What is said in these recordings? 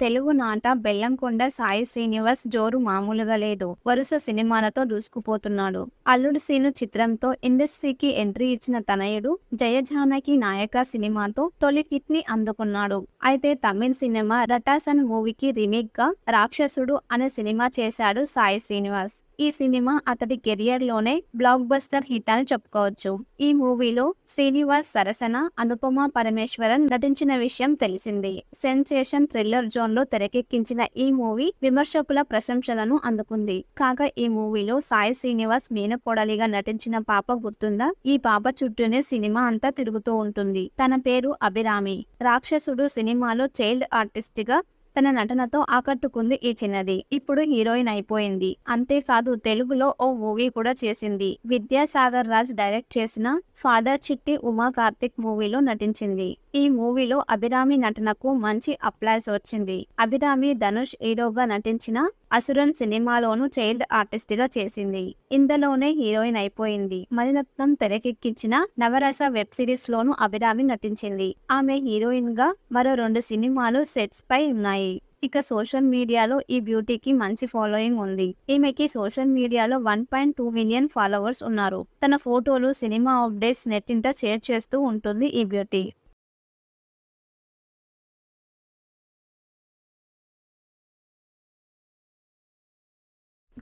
తెలుగు నాట బెల్లంకొండ సాయి శ్రీనివాస్ జోరు మామూలుగా లేదు. వరుస సినిమాలతో దూసుకుపోతున్నాడు. అల్లుడు సీను చిత్రంతో ఇండస్ట్రీకి ఎంట్రీ ఇచ్చిన తనయుడు జయజానకి నాయక సినిమాతో తొలి హిట్ని అందుకున్నాడు. అయితే తమిళ సినిమా రటాసన్ మూవీకి రీమేక్గా రాక్షసుడు అనే సినిమా చేశాడు సాయి శ్రీనివాస్. ఈ సినిమా అతడి కెరియర్లోనే బ్లాక్ బస్టర్ హిట్ అని చెప్పుకోవచ్చు. ఈ మూవీలో శ్రీనివాస్ సరసన అనుపమ పరమేశ్వరన్ నటించిన విషయం తెలిసింది. సెన్సేషన్ థ్రిల్లర్ జోన్లో తెరకెక్కించిన ఈ మూవీ విమర్శకుల ప్రశంసలను అందుకుంది. కాగా ఈ మూవీలో సాయి శ్రీనివాస్ మీనకోడలిగా నటించిన పాప గుర్తుందా? ఈ పాప చుట్టూనే సినిమా అంతా తిరుగుతూ ఉంటుంది. తన పేరు అభిరామి. రాక్షసుడు సినిమాలో చైల్డ్ ఆర్టిస్ట్గా తన నటనతో ఆకట్టుకుంది ఈ చిన్నది. ఇప్పుడు హీరోయిన్ అయిపోయింది. అంతేకాదు తెలుగులో ఓ మూవీ కూడా చేసింది. విద్యాసాగర్ రాజ్ డైరెక్ట్ చేసిన ఫాదర్ చిట్టి ఉమా కార్తిక్ మూవీలో నటించింది. ఈ మూవీలో అభిరామి నటనకు మంచి అప్లైస్ వచ్చింది. అభిరామి ధనుష్ హీరోగా నటించిన అసురన్ సినిమాలోను చైల్డ్ ఆర్టిస్ట్గా చేసింది. ఇందులోనే హీరోయిన్ అయిపోయింది. మణిరత్నం తెరకెక్కించిన నవరస వెబ్ సిరీస్ లోను అభిరామి నటించింది. ఆమె హీరోయిన్గా మరో రెండు సినిమాలు సెట్స్ పై ఉన్నాయి. ఇక సోషల్ మీడియాలో ఈ బ్యూటీకి మంచి ఫాలోయింగ్ ఉంది. ఈమెకి సోషల్ మీడియాలో one point two million followers ఉన్నారు. తన ఫోటోలు సినిమా అప్డేట్స్ నెట్టింట షేర్ చేస్తూ ఉంటుంది ఈ బ్యూటీ.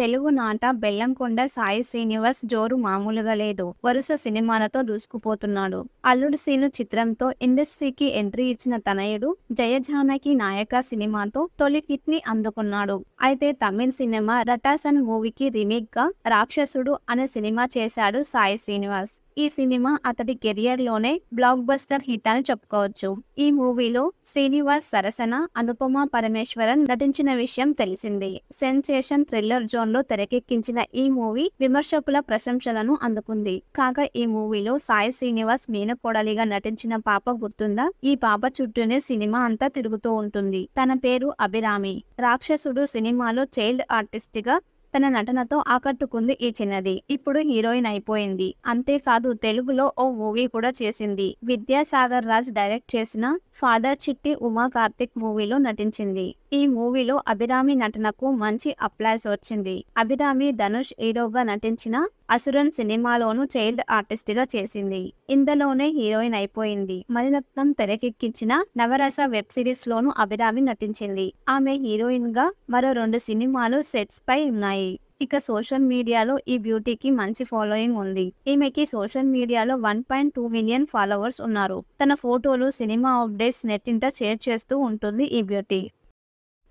తెలుగు నాట బెల్లంకొండ సాయి శ్రీనివాస్ జోరు మామూలుగా లేదు. వరుస సినిమాలతో దూసుకుపోతున్నాడు. అల్లుడు సీను చిత్రంతో ఇండస్ట్రీకి ఎంట్రీ ఇచ్చిన తనయుడు జయజానకి నాయక సినిమాతో తొలి హిట్ని అందుకున్నాడు. అయితే తమిళ సినిమా రటాసన్ మూవీకి రీమేక్గా రాక్షసుడు అనే సినిమా చేశాడు సాయి శ్రీనివాస్. ఈ సినిమా అతడి కెరియర్లోనే బ్లాక్ బస్టర్ హిట్ అని చెప్పుకోవచ్చు. ఈ మూవీలో శ్రీనివాస్ సరసన అనుపమ పరమేశ్వరన్ నటించిన విషయం తెలిసింది. సెన్సేషన్ థ్రిల్లర్ జోన్లో తెరకెక్కించిన ఈ మూవీ విమర్శకుల ప్రశంసలను అందుకుంది. కాగా ఈ మూవీలో సాయి శ్రీనివాస్ మీనకోడలిగా నటించిన పాప గుర్తుందా? ఈ పాప చుట్టూనే సినిమా అంతా తిరుగుతూ ఉంటుంది. తన పేరు అభిరామి. రాక్షసుడు సినిమాలో చైల్డ్ ఆర్టిస్ట్గా తన నటనతో ఆకట్టుకుంది ఈ చిన్నది. ఇప్పుడు హీరోయిన్ అయిపోయింది. అంతేకాదు తెలుగులో ఓ మూవీ కూడా చేసింది. విద్యాసాగర్ రాజ్ డైరెక్ట్ చేసిన ఫాదర్ చిట్టి ఉమా కార్తిక్ మూవీలో నటించింది. ఈ మూవీలో అభిరామి నటనకు మంచి అప్లైస్ వచ్చింది. అభిరామి ధనుష్ హీరోగా నటించిన అసురన్ సినిమాలోను చైల్డ్ ఆర్టిస్ట్గా చేసింది. ఇందులోనే హీరోయిన్ అయిపోయింది. మణిరత్నం తెరకెక్కించిన నవరస వెబ్ సిరీస్ లోను అభిరామి నటించింది. ఆమె హీరోయిన్గా మరో రెండు సినిమాలు సెట్స్ పై ఉన్నాయి. ఇక సోషల్ మీడియాలో ఈ బ్యూటీకి మంచి ఫాలోయింగ్ ఉంది. ఈమెకి సోషల్ మీడియాలో one point two million followers ఉన్నారు. తన ఫోటోలు సినిమా అప్డేట్స్ నెట్టింట షేర్ చేస్తూ ఉంటుంది ఈ బ్యూటీ.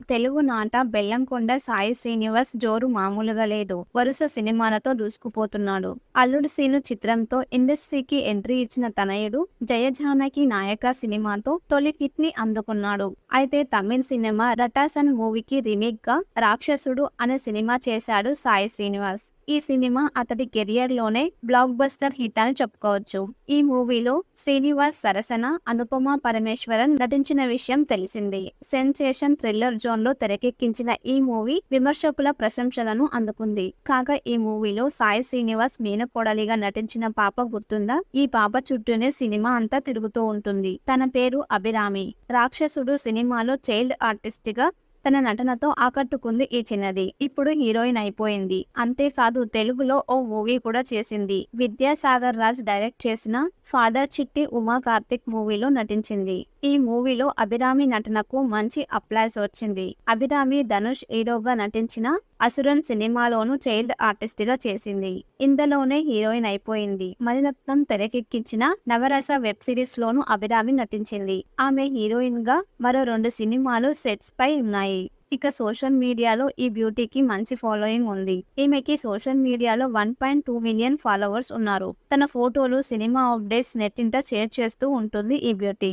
తెలుగునాట బెల్లంకొండ సాయి శ్రీనివాస్ జోరు మామూలుగా లేదు. వరుస సినిమాలతో దూసుకుపోతున్నాడు. అల్లుడు సీను చిత్రంతో ఇండస్ట్రీకి ఎంట్రీ ఇచ్చిన తనయుడు జయజానకి నాయక సినిమాతో తొలి హిట్ని అందుకున్నాడు. అయితే తమిళ సినిమా రటాసన్ మూవీకి రీమేక్గా రాక్షసుడు అనే సినిమా చేశాడు సాయి శ్రీనివాస్. ఈ సినిమా అతడి కెరియర్లోనే బ్లాక్ బస్టర్ హిట్ అని చెప్పుకోవచ్చు. ఈ మూవీలో శ్రీనివాస్ సరసన అనుపమ పరమేశ్వరన్ నటించిన విషయం తెలిసింది. సెన్సేషన్ థ్రిల్లర్ జోన్లో తెరకెక్కించిన ఈ మూవీ విమర్శకుల ప్రశంసలను అందుకుంది. కాగా ఈ మూవీలో సాయి శ్రీనివాస్ మీనకోడలిగా నటించిన పాప గుర్తుందా? ఈ పాప చుట్టూనే సినిమా అంతా తిరుగుతూ ఉంటుంది. తన పేరు అభిరామి. రాక్షసుడు సినిమాలో చైల్డ్ ఆర్టిస్ట్గా తన నటనతో ఆకట్టుకుంది ఈ చిన్నది. ఇప్పుడు హీరోయిన్ అయిపోయింది. అంతేకాదు తెలుగులో ఓ మూవీ కూడా చేసింది. విద్యాసాగర్ రాజ్ డైరెక్ట్ చేసిన ఫాదర్ చిట్టి ఉమా కార్తిక్ మూవీలో నటించింది. ఈ మూవీలో అభిరామి నటనకు మంచి అప్లైస్ వచ్చింది. అభిరామి ధనుష్ హీరోగా నటించిన అసురన్ సినిమాలోను చైల్డ్ ఆర్టిస్ట్గా చేసింది. ఇందులోనే హీరోయిన్ అయిపోయింది. మణిరత్నం తెరకెక్కించిన నవరస వెబ్ సిరీస్ లోను అభిరామి నటించింది. ఆమె హీరోయిన్గా మరో రెండు సినిమాలు సెట్స్ పై ఉన్నాయి. ఇక సోషల్ మీడియాలో ఈ బ్యూటీకి మంచి ఫాలోయింగ్ ఉంది. ఈమెకి సోషల్ మీడియాలో one point two million followers ఉన్నారు. తన ఫోటోలు సినిమా అప్డేట్స్ నెట్టింట షేర్ చేస్తూ ఉంటుంది ఈ బ్యూటీ.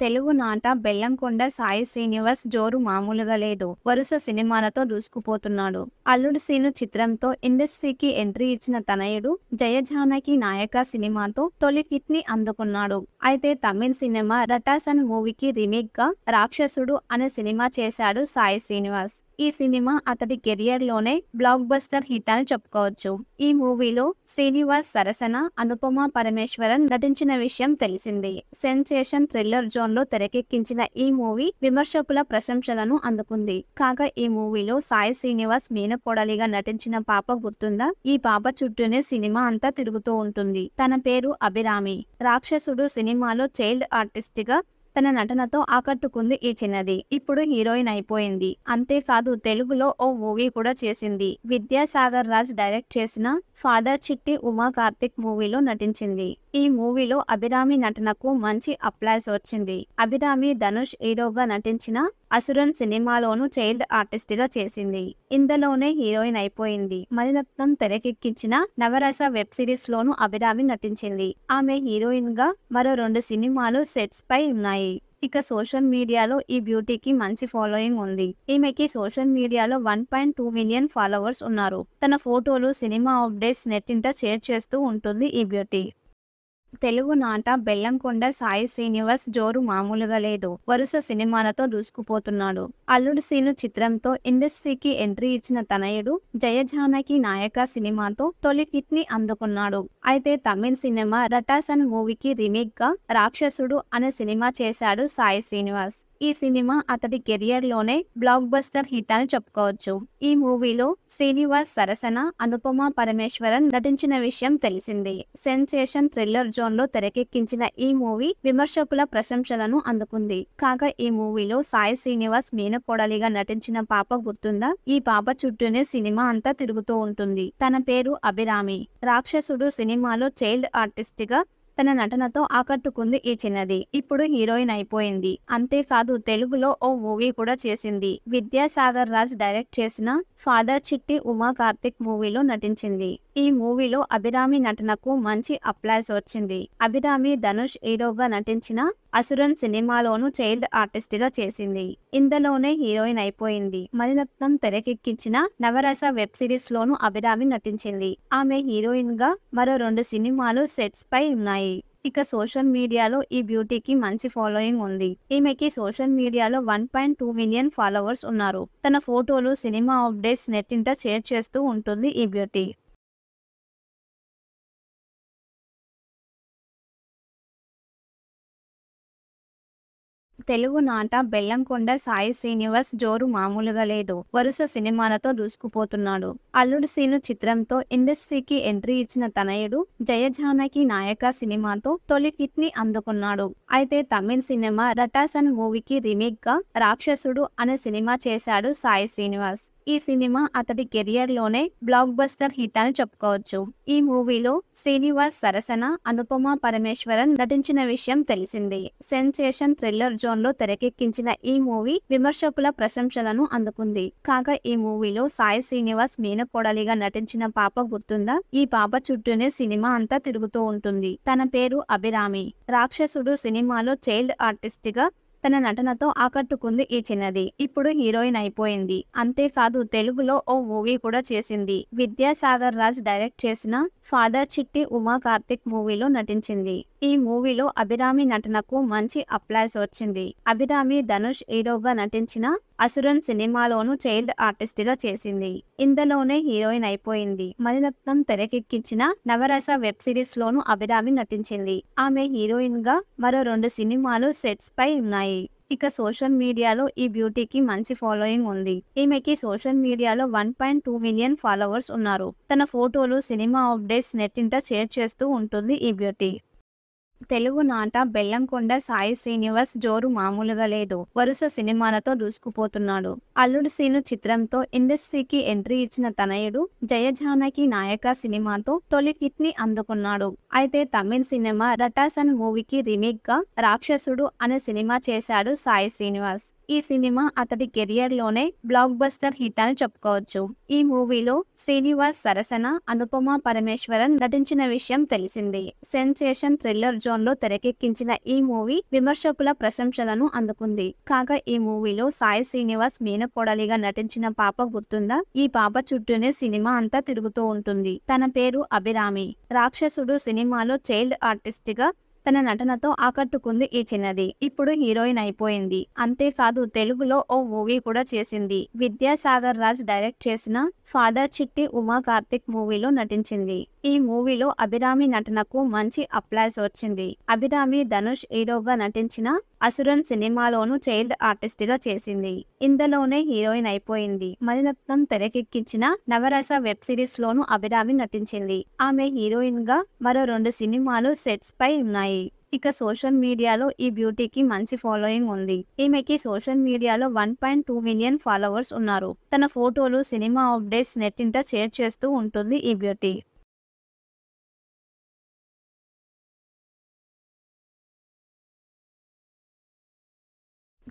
తెలుగు నాట బెల్లంకొండ సాయి శ్రీనివాస్ జోరు మామూలుగా లేదు. వరుస సినిమాలతో దూసుకుపోతున్నాడు. అల్లుడు సీను చిత్రంతో ఇండస్ట్రీకి ఎంట్రీ ఇచ్చిన తనయుడు జయజానకి నాయక సినిమాతో తొలి హిట్ని అందుకున్నాడు. అయితే తమిళ సినిమా రటాసన్ మూవీకి రీమేక్గా రాక్షసుడు అనే సినిమా చేశాడు సాయి శ్రీనివాస్. ఈ సినిమా అతడి కెరియర్లోనే బ్లాక్ బస్టర్ హిట్ అని చెప్పుకోవచ్చు. ఈ మూవీలో శ్రీనివాస్ సరసన అనుపమ పరమేశ్వరన్ నటించిన విషయం తెలిసింది. సెన్సేషన్ థ్రిల్లర్ జోన్లో తెరకెక్కించిన ఈ మూవీ విమర్శకుల ప్రశంసలను అందుకుంది. కాగా ఈ మూవీలో సాయి శ్రీనివాస్ మీనకోడలిగా నటించిన పాప గుర్తుందా? ఈ పాప చుట్టూనే సినిమా అంతా తిరుగుతూ ఉంటుంది. తన పేరు అభిరామి. రాక్షసుడు సినిమాలో చైల్డ్ ఆర్టిస్ట్గా తన నటనతో ఆకట్టుకుంది ఈ చిన్నది. ఇప్పుడు హీరోయిన్ అయిపోయింది. అంతేకాదు తెలుగులో ఓ మూవీ కూడా చేసింది. విద్యాసాగర్ రాజ్ డైరెక్ట్ చేసిన ఫాదర్ చిట్టి ఉమా కార్తిక్ మూవీలో నటించింది. ఈ మూవీలో అభిరామి నటనకు మంచి అప్లైస్ వచ్చింది. అభిరామి ధనుష్ హీరోగా నటించిన అసురన్ సినిమాలోను చైల్డ్ ఆర్టిస్ట్గా చేసింది. ఇందులోనే హీరోయిన్ అయిపోయింది. మణిరత్నం తెరకెక్కించిన నవరస వెబ్ సిరీస్ లోను అభిరామి నటించింది. ఆమె హీరోయిన్గా మరో రెండు సినిమాలు సెట్స్ పై ఉన్నాయి. ఇక సోషల్ మీడియాలో ఈ బ్యూటీకి మంచి ఫాలోయింగ్ ఉంది. ఈమెకి సోషల్ మీడియాలో one point two million followers ఉన్నారు. తన ఫోటోలు సినిమా అప్డేట్స్ నెట్టింట షేర్ చేస్తూ ఉంటుంది ఈ బ్యూటీ. తెలుగు నాట బెల్లంకొండ సాయి శ్రీనివాస్ జోరు మామూలుగా లేదు. వరుస సినిమాలతో దూసుకుపోతున్నాడు. అల్లుడు సీను చిత్రంతో ఇండస్ట్రీకి ఎంట్రీ ఇచ్చిన తనయుడు జయజానకి నాయక సినిమాతో తొలి హిట్ని అందుకున్నాడు. అయితే తమిళ సినిమా రటాసన్ మూవీకి రీమేక్గా రాక్షసుడు అనే సినిమా చేశాడు సాయి శ్రీనివాస్. ఈ సినిమా అతడి కెరియర్లోనే బ్లాక్ బస్టర్ హిట్ అని చెప్పుకోవచ్చు. ఈ మూవీలో శ్రీనివాస్ సరసన అనుపమ పరమేశ్వరన్ నటించిన విషయం తెలిసింది. సెన్సేషన్ థ్రిల్లర్ జోన్లో తెరకెక్కించిన ఈ మూవీ విమర్శకుల ప్రశంసలను అందుకుంది. కాగా ఈ మూవీలో సాయి శ్రీనివాస్ మీనకోడలిగా నటించిన పాప గుర్తుందా? ఈ పాప చుట్టూనే సినిమా అంతా తిరుగుతూ ఉంటుంది. తన పేరు అభిరామి. రాక్షసుడు సినిమాలో చైల్డ్ ఆర్టిస్ట్గా తన నటనతో ఆకట్టుకుంది ఈ చిన్నది. ఇప్పుడు హీరోయిన్ అయిపోయింది. అంతేకాదు తెలుగులో ఓ మూవీ కూడా చేసింది. విద్యాసాగర్ రాజ్ డైరెక్ట్ చేసిన ఫాదర్ చిట్టి ఉమా కార్తిక్ మూవీలో నటించింది. ఈ మూవీలో అభిరామి నటనకు మంచి అప్లైస్ వచ్చింది. అభిరామి ధనుష్ హీరోగా నటించిన అసురన్ సినిమాలోను చైల్డ్ ఆర్టిస్ట్గా చేసింది. ఇందులోనే హీరోయిన్ అయిపోయింది. మణిరత్నం తెరకెక్కించిన నవరస వెబ్ సిరీస్ లోను అభిరామి నటించింది. ఆమె హీరోయిన్గా మరో రెండు సినిమాలు సెట్స్ పై ఉన్నాయి. ఇక సోషల్ మీడియాలో ఈ బ్యూటీకి మంచి ఫాలోయింగ్ ఉంది. ఈమెకి సోషల్ మీడియాలో one point two million followers ఉన్నారు. తన ఫోటోలు సినిమా అప్డేట్స్ నెట్టింట షేర్ చేస్తూ ఉంటుంది ఈ బ్యూటీ. తెలుగు నాట బెల్లంకొండ సాయి శ్రీనివాస్ జోరు మామూలుగా లేదు. వరుస సినిమాలతో దూసుకుపోతున్నాడు. అల్లుడు సీను చిత్రంతో ఇండస్ట్రీకి ఎంట్రీ ఇచ్చిన తనయుడు జయజానకి నాయక సినిమాతో తొలి హిట్ని అందుకున్నాడు. అయితే తమిళ సినిమా రటాసన్ మూవీకి రీమేక్గా రాక్షసుడు అనే సినిమా చేశాడు సాయి శ్రీనివాస్. ఈ సినిమా అతడి కెరియర్లోనే బ్లాక్ బస్టర్ హిట్ అని చెప్పుకోవచ్చు. ఈ మూవీలో శ్రీనివాస్ సరసన అనుపమ పరమేశ్వరన్ నటించిన విషయం తెలిసిందే. సెన్సేషన్ థ్రిల్లర్ జోన్లో తెరకెక్కించిన ఈ మూవీ విమర్శకుల ప్రశంసలను అందుకుంది. కాగా ఈ మూవీలో సాయి శ్రీనివాస్ మీనకోడలిగా నటించిన పాప గుర్తుందా? ఈ పాప చుట్టూనే సినిమా అంతా తిరుగుతూ ఉంటుంది. తన పేరు అభిరామి. రాక్షసుడు సినిమాలో చైల్డ్ ఆర్టిస్ట్గా తన నటనతో ఆకట్టుకుంది ఈ చిన్నది. ఇప్పుడు హీరోయిన్ అయిపోయింది. అంతేకాదు తెలుగులో ఓ మూవీ కూడా చేసింది. విద్యాసాగర్ రాజ్ డైరెక్ట్ చేసిన ఫాదర్ చిట్టి ఉమా కార్తిక్ మూవీలో నటించింది. ఈ మూవీలో అభిరామి నటనకు మంచి అప్లైస్ వచ్చింది. అభిరామి ధనుష్ హీరోగా నటించిన అసురన్ సినిమాలోను చైల్డ్ ఆర్టిస్ట్గా చేసింది. ఇందులోనే హీరోయిన్ అయిపోయింది. మణిరత్నం తెరకెక్కించిన నవరస వెబ్ సిరీస్ లోను అభిరామి నటించింది. ఆమె హీరోయిన్గా మరో రెండు సినిమాలు సెట్స్ పై ఉన్నాయి. ఇక సోషల్ మీడియాలో ఈ బ్యూటీకి మంచి ఫాలోయింగ్ ఉంది. ఈమెకి సోషల్ మీడియాలో one point two million followers ఉన్నారు. తన ఫోటోలు సినిమా అప్డేట్స్ నెట్టింట షేర్ చేస్తూ ఉంటుంది ఈ బ్యూటీ. తెలుగు నాట బెల్లంకొండ సాయి శ్రీనివాస్ జోరు మామూలుగా లేదు. వరుస సినిమాలతో దూసుకుపోతున్నాడు. అల్లుడు సీను చిత్రంతో ఇండస్ట్రీకి ఎంట్రీ ఇచ్చిన తనయుడు జయజానకి నాయక సినిమాతో తొలి హిట్ని అందుకున్నాడు. అయితే తమిళ సినిమా రటాసన్ మూవీకి రీమేక్గా రాక్షసుడు అనే సినిమా చేశాడు సాయి శ్రీనివాస్. ఈ సినిమా అతడి కెరియర్లోనే బ్లాక్ బస్టర్ హిట్ అని చెప్పుకోవచ్చు. ఈ మూవీలో శ్రీనివాస్ సరసన అనుపమ పరమేశ్వరన్ నటించిన విషయం తెలిసిందే. సెన్సేషన్ థ్రిల్లర్ జోన్లో తెరకెక్కించిన ఈ మూవీ విమర్శకుల ప్రశంసలను అందుకుంది. కాగా ఈ మూవీలో సాయి శ్రీనివాస్ మీనకోడలిగా నటించిన పాప గుర్తుందా? ఈ పాప చుట్టూనే సినిమా అంతా తిరుగుతూ ఉంటుంది. తన పేరు అభిరామి. రాక్షసుడు సినిమాలో చైల్డ్ ఆర్టిస్ట్గా తన నటనతో ఆకట్టుకుంది ఈ చిన్నది. ఇప్పుడు హీరోయిన్ అయిపోయింది. అంతేకాదు తెలుగులో ఓ మూవీ కూడా చేసింది. విద్యాసాగర్ రాజ్ డైరెక్ట్ చేసిన ఫాదర్ చిట్టి ఉమా కార్తిక్ మూవీలో నటించింది. ఈ మూవీలో అభిరామి నటనకు మంచి అప్లైస్ వచ్చింది. అభిరామి ధనుష్ హీరోగా నటించిన అసురన్ సినిమాలోనూ చైల్డ్ ఆర్టిస్ట్గా చేసింది. ఇందులోనే హీరోయిన్ అయిపోయింది. మణిరత్నం తెరకెక్కించిన నవరస వెబ్ సిరీస్ లోను అభిరామి నటించింది. ఆమె హీరోయిన్గా మరో రెండు సినిమాలు సెట్స్ పై ఉన్నాయి. ఇక సోషల్ మీడియాలో ఈ బ్యూటీకి మంచి ఫాలోయింగ్ ఉంది. ఈమెకి సోషల్ మీడియాలో one point two million followers ఉన్నారు. తన ఫోటోలు సినిమా అప్డేట్స్ నెట్టింట షేర్ చేస్తూ ఉంటుంది ఈ బ్యూటీ.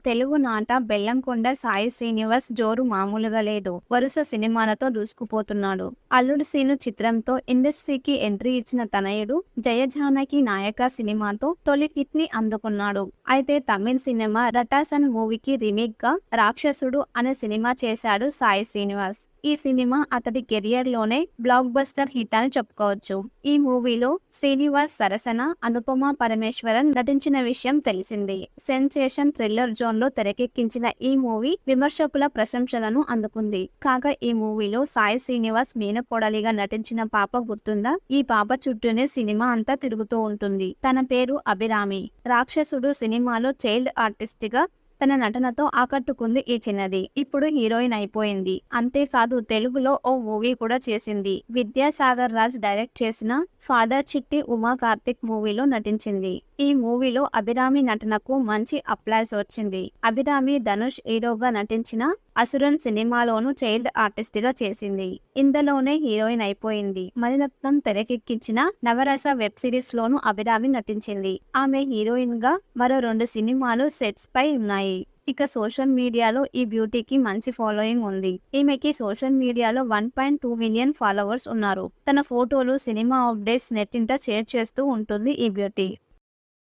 తెలుగు నాట బెల్లంకొండ సాయి శ్రీనివాస్ జోరు మామూలుగా లేదు. వరుస సినిమాలతో దూసుకుపోతున్నాడు. అల్లుడు సీను చిత్రంతో ఇండస్ట్రీకి ఎంట్రీ ఇచ్చిన తనయుడు జయజానకి నాయక సినిమాతో తొలి హిట్ని అందుకున్నాడు. అయితే తమిళ సినిమా రటాసన్ మూవీకి రీమేక్గా రాక్షసుడు అనే సినిమా చేశాడు సాయి శ్రీనివాస్. ఈ సినిమా అతడి కెరియర్లోనే బ్లాక్ బస్టర్ హిట్ అని చెప్పుకోవచ్చు. ఈ మూవీలో శ్రీనివాస్ సరసన అనుపమ పరమేశ్వరన్ నటించిన విషయం తెలిసింది. సెన్సేషన్ థ్రిల్లర్ జోన్లో తెరకెక్కించిన ఈ మూవీ విమర్శకుల ప్రశంసలను అందుకుంది. కాగా ఈ మూవీలో సాయి శ్రీనివాస్ మీనకోడలిగా నటించిన పాప గుర్తుందా? ఈ పాప చుట్టూనే సినిమా అంతా తిరుగుతూ ఉంటుంది. తన పేరు అభిరామి. రాక్షసుడు సినిమాలో చైల్డ్ ఆర్టిస్ట్గా తన నటనతో ఆకట్టుకుంది ఈ చిన్నది. ఇప్పుడు హీరోయిన్ అయిపోయింది. అంతేకాదు తెలుగులో ఓ మూవీ కూడా చేసింది. విద్యాసాగర్ రాజ్ డైరెక్ట్ చేసిన ఫాదర్ చిట్టి ఉమా కార్తిక్ మూవీలో నటించింది. ఈ మూవీలో అభిరామి నటనకు మంచి అప్లైస్ వచ్చింది. అభిరామి ధనుష్ హీరోగా నటించిన అసురన్ సినిమాలోను చైల్డ్ ఆర్టిస్ట్గా చేసింది. ఇందులోనే హీరోయిన్ అయిపోయింది. మణిరత్నం తెరకెక్కించిన నవరస వెబ్ సిరీస్ లోను అభిరామి నటించింది. ఆమె హీరోయిన్గా మరో రెండు సినిమాలు సెట్స్ పై ఉన్నాయి. ఇక సోషల్ మీడియాలో ఈ బ్యూటీకి మంచి ఫాలోయింగ్ ఉంది. ఈమెకి సోషల్ మీడియాలో one point two million followers ఉన్నారు. తన ఫోటోలు సినిమా అప్డేట్స్ నెట్టింట షేర్ చేస్తూ ఉంటుంది ఈ బ్యూటీ.